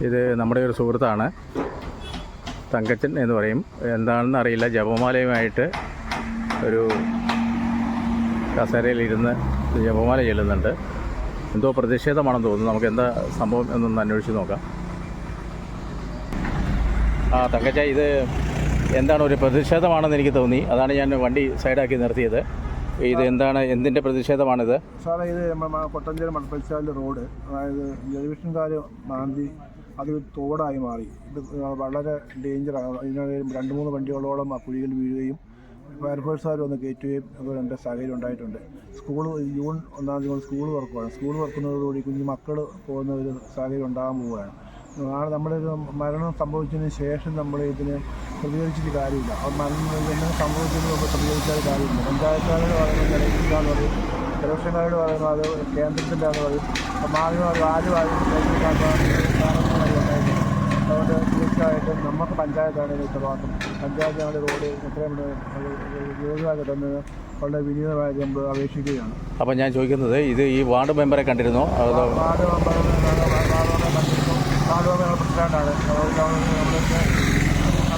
ഇത് നമ്മുടെ ഒരു സുഹൃത്താണ്. തങ്കച്ചൻ എന്ന് പറയും. എന്താണെന്ന് അറിയില്ല. ജപമാലയുമായിട്ട് ഒരു കസേരയിലിരുന്ന് ജപമാല ചെല്ലുന്നുണ്ട്. എന്തോ പ്രതിഷേധമാണെന്ന് തോന്നുന്നു. നമുക്ക് എന്താ സംഭവം എന്നൊന്ന് അന്വേഷിച്ച് നോക്കാം. ആ തങ്കച്ച ഇത് എന്താണ് ഒരു പ്രതിഷേധമാണെന്ന് എനിക്ക് തോന്നി. അതാണ് ഞാൻ വണ്ടി സൈഡാക്കി നിർത്തിയത്. ഇത് എന്താണ് എന്തിന്റെ പ്രതിഷേധമാണിത്? സാറേ ഇത് കൊട്ടഞ്ചേരി മണപ്പൽച്ചാൽ റോഡ്. അതായത് ജലവിഷൻകാർ മാന്തി അത് തോടായി മാറി. ഇത് വളരെ ഡേഞ്ചറാണ് ഇതിന് രണ്ട് മൂന്ന് വണ്ടികളോളം ആ കുഴിയിൽ വീഴുകയും ഫയർഫോഴ്സുകാർ വന്ന് കയറ്റുകയും എന്റെ സാഹചര്യം ഉണ്ടായിട്ടുണ്ട്. സ്കൂൾ ജൂൺ ഒന്നാം തീയതി സ്കൂൾ തുറക്കുകയാണ് സ്കൂൾ തുറക്കുന്നതോടുകൂടി കുഞ്ഞു മക്കൾ പോകുന്ന ഒരു സാഹചര്യം ഉണ്ടാകാൻ പോവുകയാണ്. നാളെ നമ്മളൊരു മരണം സംഭവിച്ചതിന് ശേഷം നമ്മൾ ഇതിന് പ്രതികരിച്ചിട്ട് കാര്യമില്ല. മരണം സംഭവിച്ചതിന് നമ്മൾ പ്രതികരിച്ചാൽ കാര്യമില്ല. പഞ്ചായത്തുകാരോട് പറയുന്നത് ജലവിഷൻകാർ പറയും ജലവിഷൻകാരോട് പറയുന്നത് അത് കേന്ദ്രത്തിന്റെ ആണ് പറയും. മാധ്യമം ആരും ആരും അതുകൊണ്ട് തീർച്ചയായിട്ടും നമുക്ക് പഞ്ചായത്താണ് ഇതിന് ഉത്തരവാദിത്തം പഞ്ചായത്ത് ഞങ്ങളുടെ റോഡ് എത്രയും യോഗ്യമാക്കി തന്നത് വളരെ വിനീതമായി നമ്മൾ അപേക്ഷിക്കുകയാണ്. അപ്പം ഞാൻ ചോദിക്കുന്നത് ഇത് ഈ വാർഡ് മെമ്പറെ കണ്ടിരുന്നോ? അതോ വാർഡ് മെമ്പർ വാർഡ് മെമ്പർ പ്രസിഡന്റാണ് വാർഡ് മെമ്പർ നേരിട്ട് കണ്ടിട്ടില്ല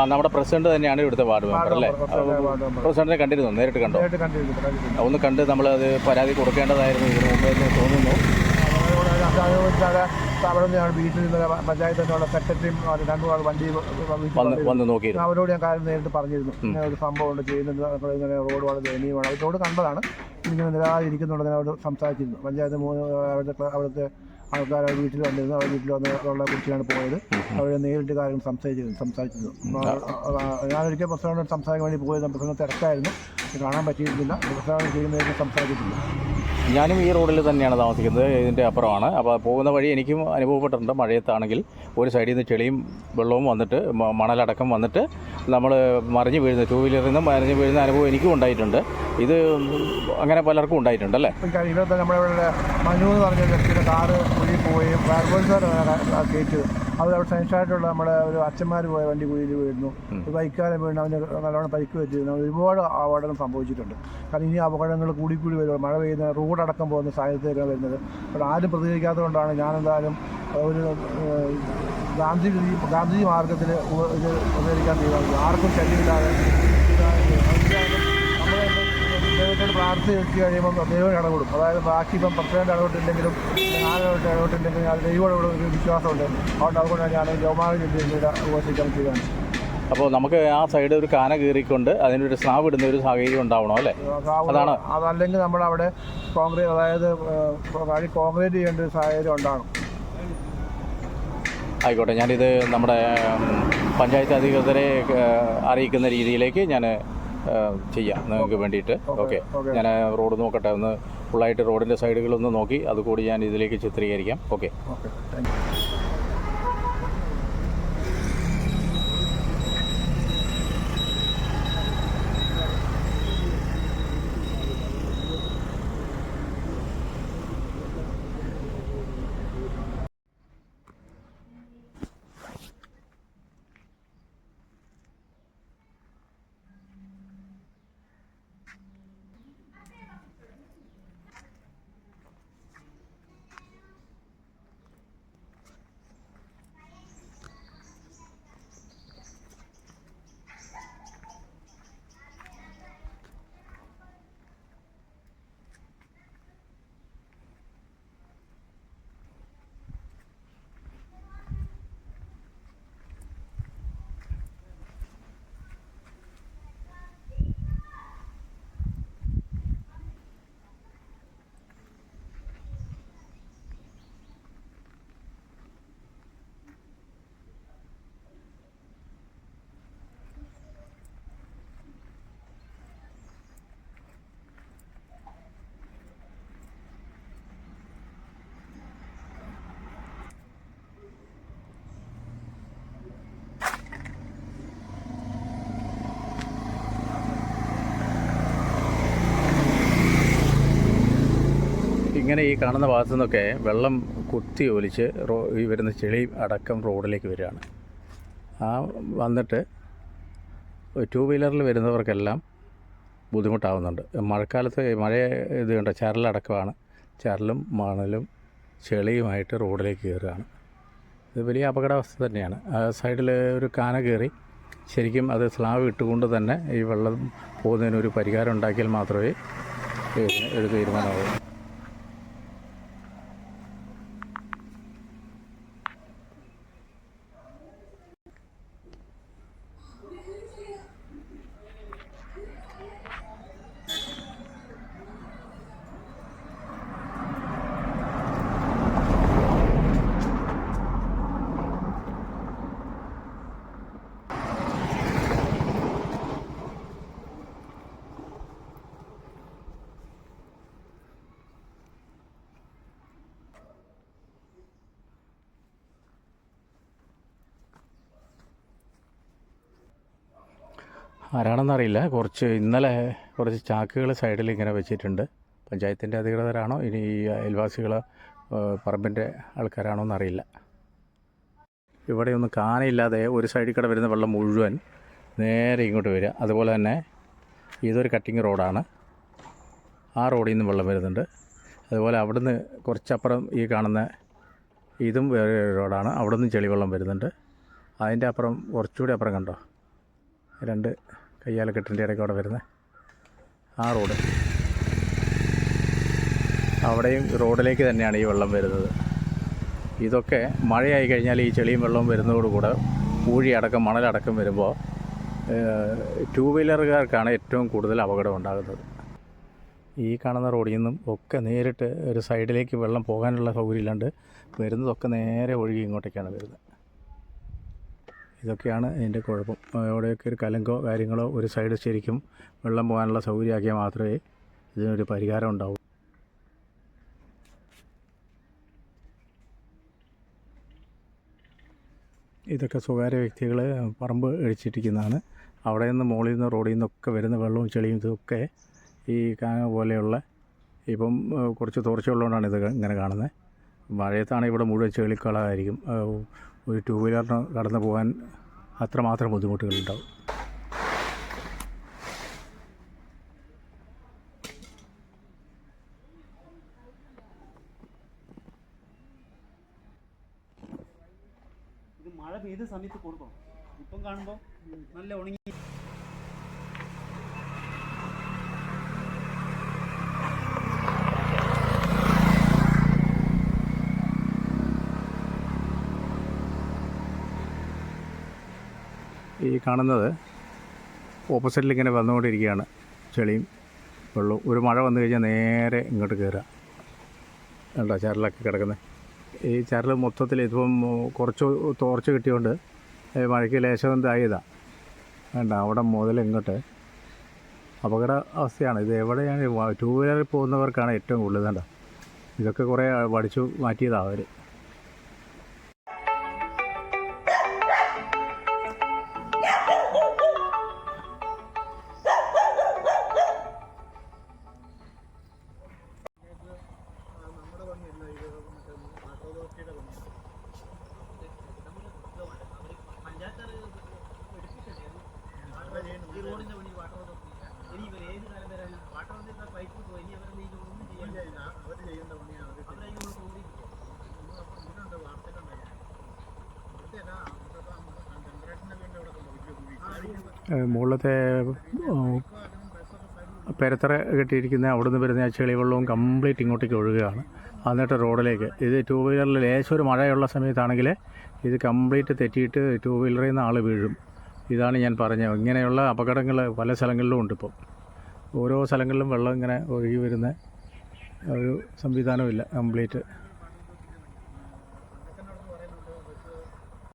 ആ നമ്മുടെ പ്രസിഡന്റ് തന്നെയാണ് ഇവിടുത്തെ വാർഡ് മെമ്പർ അല്ലേ? പ്രസിഡന്റിനെ കണ്ടിരുന്നു? നേരിട്ട് കണ്ടോ? ഒന്ന് കണ്ട് നമ്മൾ അത് പരാതി കൊടുക്കേണ്ടതായിരുന്നു ഇതിനു മുമ്പ് എന്ന് തോന്നുന്നു. അവിടെ നിന്ന് ഞാൻ വീട്ടിൽ നിന്ന് പഞ്ചായത്ത് തന്നെയുള്ള സെക്രട്ടറിയും രണ്ടു ആൾ വണ്ടി വന്ന് നോക്കിയിരുന്നു. അവരോട് ഞാൻ കാര്യം നേരിട്ട് പറഞ്ഞിരുന്നു. ഇങ്ങനെ ഒരു സംഭവം ഉണ്ട് ചെയ്യുന്നുണ്ട് ഇങ്ങനെ റോഡ് വളരെ ദയനീയമാണ്. അവരോട് കണ്ടതാണ്. ഇങ്ങനെ നിരാകരിക്കുന്നുണ്ടെന്ന് അവരോട് സംസാരിച്ചിരുന്നു. പഞ്ചായത്ത് മൂന്ന് അവിടുത്തെ അവിടുത്തെ ആൾക്കാർ അവർ വീട്ടിൽ വന്നിരുന്നു. അവർ വീട്ടിൽ വന്ന് ഉള്ള കുറിച്ചാണ് പോയത്. അവർ നേരിട്ട് കാര്യം സംസാരിച്ചിരുന്നു. സംസാരിച്ചിരുന്നു. ഞാനൊരിക്കൽ പ്രസിഡന്റിനോട് സംസാരിക്കാൻ വേണ്ടി പോയത് പ്രസവം തിരക്കായിരുന്നു. കാണാൻ പറ്റിയിരുന്നില്ല പ്രസവം ചെയ്യുന്നതിന് സംസാരിച്ചിട്ടില്ല. ഞാനും ഈ റോഡിൽ തന്നെയാണ് താമസിക്കുന്നത്. ഇതിന്റെ അപ്പുറമാണ്. അപ്പോൾ പോകുന്ന വഴി എനിക്കും അനുഭവപ്പെട്ടിട്ടുണ്ട്. മഴയത്താണെങ്കിൽ ഒരു സൈഡിൽ നിന്ന് ചെളിയും വെള്ളവും വന്നിട്ട് മണലടക്കം വന്നിട്ട് നമ്മൾ മറിഞ്ഞു വീഴുന്ന ടൂ വീലറിൽ നിന്ന് മറിഞ്ഞ് വീഴുന്ന അനുഭവം എനിക്കും ഉണ്ടായിട്ടുണ്ട്. ഇത് അങ്ങനെ പലർക്കും ഉണ്ടായിട്ടുണ്ട് അല്ലേ? ഇവിടെ മനു എന്ന് പറഞ്ഞ വ്യക്തിയുടെ കാറ് കുഴി പോവുകയും ഫയർഫോഴ്സുകാർ അവിടെ സയൻസായിട്ടുള്ള നമ്മുടെ ഒരു അച്ഛന്മാർ പോയ വണ്ടി കുഴിയിൽ വീഴുന്നു. ബൈക്കാരൻ വീണ് അവന് നല്ലോണം പരിക്ക് വെച്ചിരുന്നു ഒരുപാട് അപകടങ്ങൾ സംഭവിച്ചിട്ടുണ്ട്. കാരണം ഇനി അപകടങ്ങൾ കൂടി കൂടി വരുമ്പോൾ മഴ പെയ്യുന്ന റോഡടക്കം പോകുന്ന സാഹചര്യത്തിലാണ് വരുന്നത്. അപ്പോൾ ആരും പ്രതികരിക്കാത്തതുകൊണ്ടാണ് ഞാനെന്തായാലും ഒരു ഗാന്ധി ഗാന്ധി മാർഗത്തിൽ ഇത് ഉപകരിക്കാൻ തീരുമാനിച്ചു. ആർക്കും ശല്യമില്ലാതെ ദൈവത്തോട് പ്രാർത്ഥന വെച്ച് കഴിയുമ്പോൾ ദൈവം ഇടപെടും. അതായത് ബാക്കി ഇപ്പം പ്രസിഡന്റ് ഇടപെട്ടില്ലെങ്കിലും ഞാനിടപെട്ട് ഇടപെട്ടില്ലെങ്കിലും അത് ദൈവം ഇടപെടും ഒരു വിശ്വാസമുണ്ട്. അതുകൊണ്ട് അതുകൊണ്ടാണ് ഞാൻ ജോമാല ജില്ലയുടെ ഉപസിക്കാൻ തീരുമാനിച്ചത്. അപ്പോൾ നമുക്ക് ആ സൈഡ് ഒരു കാന കീറിക്കൊണ്ട് അതിനൊരു സ്നാവ് ഇടുന്ന ഒരു സാഹചര്യം ഉണ്ടാവണം അല്ലേ? അതാണ്. അതല്ലെങ്കിൽ നമ്മളവിടെ കോൺക്രീറ്റ് അതായത് വഴി കോൺക്രീറ്റ് ചെയ്യേണ്ട ഒരു സാഹചര്യം ഉണ്ടാകും ആയിക്കോട്ടെ ഞാനിത് നമ്മുടെ പഞ്ചായത്ത് അധികൃതരെ അറിയിക്കുന്ന രീതിയിലേക്ക് ഞാൻ ചെയ്യാം. നിങ്ങൾക്ക് വേണ്ടിയിട്ട്. ഓക്കെ. ഓക്കെ. ഞാൻ റോഡ് നോക്കട്ടെ ഒന്ന് ഫുള്ളായിട്ട് റോഡിന്റെ സൈഡുകളൊന്ന് നോക്കി അതുകൂടി ഞാൻ ഇതിലേക്ക് ചിത്രീകരിക്കാം. ഓക്കെ. ഇങ്ങനെ ഈ കാണുന്ന ഭാഗത്തു നിന്നൊക്കെ വെള്ളം കുത്തി ഒലിച്ച് റോ ഈ വരുന്ന ചെളി അടക്കം റോഡിലേക്ക് വരികയാണ്. ആ വന്നിട്ട് ടു വീലറിൽ വരുന്നവർക്കെല്ലാം ബുദ്ധിമുട്ടാവുന്നുണ്ട്. മഴക്കാലത്ത് മഴ ഇത് കണ്ട? ചരലടക്കമാണ്. ചരലും മണലും ചെളിയുമായിട്ട് റോഡിലേക്ക് കയറുകയാണ്. ഇത് വലിയ അപകടാവസ്ഥ തന്നെയാണ്. ആ സൈഡിൽ ഒരു കാന കയറി ശരിക്കും അത് സ്ലാബ് ഇട്ടുകൊണ്ട് തന്നെ ഈ വെള്ളം പോകുന്നതിനൊരു പരിഹാരം ഉണ്ടാക്കിയാൽ മാത്രമേ ഒരു തീരുമാനമാകൂ ആരാണെന്നറിയില്ല കുറച്ച് ഇന്നലെ കുറച്ച് ചാക്കുകൾ സൈഡിൽ ഇങ്ങനെ വെച്ചിട്ടുണ്ട്. പഞ്ചായത്തിന്റെ അധികൃതരാണോ? ഇനി ഈ അയൽവാസികൾ പറമ്പിന്റെ ആൾക്കാരാണോ എന്നറിയില്ല ഇവിടെ ഇവിടെയൊന്നും കാനയില്ലാതെ ഒരു സൈഡിൽ കൂടെ വരുന്ന വെള്ളം മുഴുവൻ നേരെ ഇങ്ങോട്ട് വരിക. അതുപോലെ തന്നെ ഇതൊരു കട്ടിങ് റോഡാണ് ആ റോഡിൽ നിന്ന് വെള്ളം വരുന്നുണ്ട്. അതുപോലെ അവിടുന്ന് കുറച്ചപ്പുറം ഈ കാണുന്ന ഇതും വേറെ റോഡാണ് അവിടെ നിന്ന് ചെളിവെള്ളം വരുന്നുണ്ട്. അതിന്റെ അപ്പുറം കുറച്ചുകൂടി അപ്പുറം കണ്ടോ? രണ്ട് കയ്യാലക്കെട്ടിന്റെ അവിടെ വരുന്നത് ആ റോഡ്. അവിടെയും റോഡിലേക്ക് തന്നെയാണ് ഈ വെള്ളം വരുന്നത്. ഇതൊക്കെ മഴയായി കഴിഞ്ഞാൽ ഈ ചെളിയും വെള്ളവും വരുന്നതോടുകൂടെ പൂഴി അടക്കം മണലടക്കം വരുമ്പോൾ ടൂ വീലറുകാർക്കാണ് ഏറ്റവും കൂടുതൽ അപകടം ഉണ്ടാകുന്നത്. ഈ കാണുന്ന റോഡിൽ നിന്നും ഒക്കെ നേരിട്ട് ഒരു സൈഡിലേക്ക് വെള്ളം പോകാനുള്ള സൗകര്യം ഇല്ലാണ്ട് വരുന്നതൊക്കെ നേരെ ഒഴുകി ഇങ്ങോട്ടേക്കാണ് വരുന്നത്. ഇതൊക്കെയാണ് ഇതിന്റെ കുഴപ്പം. എവിടെയൊക്കെ ഒരു കലങ്കോ കാര്യങ്ങളോ ഒരു സൈഡ് ശരിക്കും വെള്ളം പോകാനുള്ള സൗകര്യമാക്കിയാൽ മാത്രമേ ഇതിനൊരു പരിഹാരം ഉണ്ടാവൂ. ഇതൊക്കെ സ്വകാര്യ വ്യക്തികൾ പറമ്പ് അടിച്ചിട്ടിരിക്കുന്നതാണ് അവിടെ നിന്ന് മുകളിൽ നിന്ന് റോഡിൽ നിന്നൊക്കെ വരുന്ന വെള്ളവും ചെളിയും ഇതൊക്കെ ഈ കാന പോലെയുള്ള ഇപ്പം കുറച്ച് തോർച്ച ഉള്ളതുകൊണ്ടാണ് ഇത് ഇങ്ങനെ കാണുന്നത്. മഴയത്താണ് ഇവിടെ മുഴുവൻ ചെളിക്കളായിരിക്കും ഒരു ടു വീലറിന് കടന്നു പോകാൻ അത്രമാത്രം ബുദ്ധിമുട്ടുകളുണ്ടാവും. ഇത് മഴ പെയ്ത സമയത്ത് കൊടുക്കണം. ഇപ്പം കാണുമ്പോൾ നല്ല ഉണങ്ങി ഈ കാണുന്നത് ഓപ്പോസിറ്റിൽ ഇങ്ങനെ വന്നുകൊണ്ടിരിക്കുകയാണ് ചെളിയും വെള്ളവും. ഒരു മഴ വന്നു കഴിഞ്ഞാൽ നേരെ ഇങ്ങോട്ട് കയറുക. കണ്ടോ ചരലൊക്കെ കിടക്കുന്നത് ഈ ചരൽ മൊത്തത്തിൽ ഇതിപ്പം കുറച്ച് തോർച്ച കിട്ടിയോണ്ട് മഴയ്ക്ക് ലേശം ഇതായതാണ് വേണ്ട അവിടെ മുതൽ ഇങ്ങോട്ട് അപകട അവസ്ഥയാണ് ഇത് എവിടെയാണ് ടൂ വീലറിൽ പോകുന്നവർക്കാണ് ഏറ്റവും കൂടുതൽ കണ്ടോ. ഇതൊക്കെ കുറേ വടിച്ചു മാറ്റിയതാണ് അവർ മുകളിലത്തെ പെരത്തറ കെട്ടിയിരിക്കുന്ന അവിടെ നിന്ന് വരുന്ന ആ ചെളിവെള്ളവും കംപ്ലീറ്റ് ഇങ്ങോട്ടേക്ക് ഒഴുകുകയാണ്. എന്നിട്ട് റോഡിലേക്ക്. ഇത് ടൂ വീലറിൽ ലേശം ഒരു മഴയുള്ള സമയത്താണെങ്കിൽ ഇത് കംപ്ലീറ്റ് തെറ്റിയിട്ട് ടൂ വീലറിൽ നിന്ന് ആൾ വീഴും. ഇതാണ് ഞാൻ പറഞ്ഞത്. ഇങ്ങനെയുള്ള അപകടങ്ങൾ പല സ്ഥലങ്ങളിലും ഉണ്ട് ഇപ്പം. ഓരോ സ്ഥലങ്ങളിലും വെള്ളം ഇങ്ങനെ ഒഴുകി വരുന്ന ഒരു സംവിധാനമില്ല കംപ്ലീറ്റ്.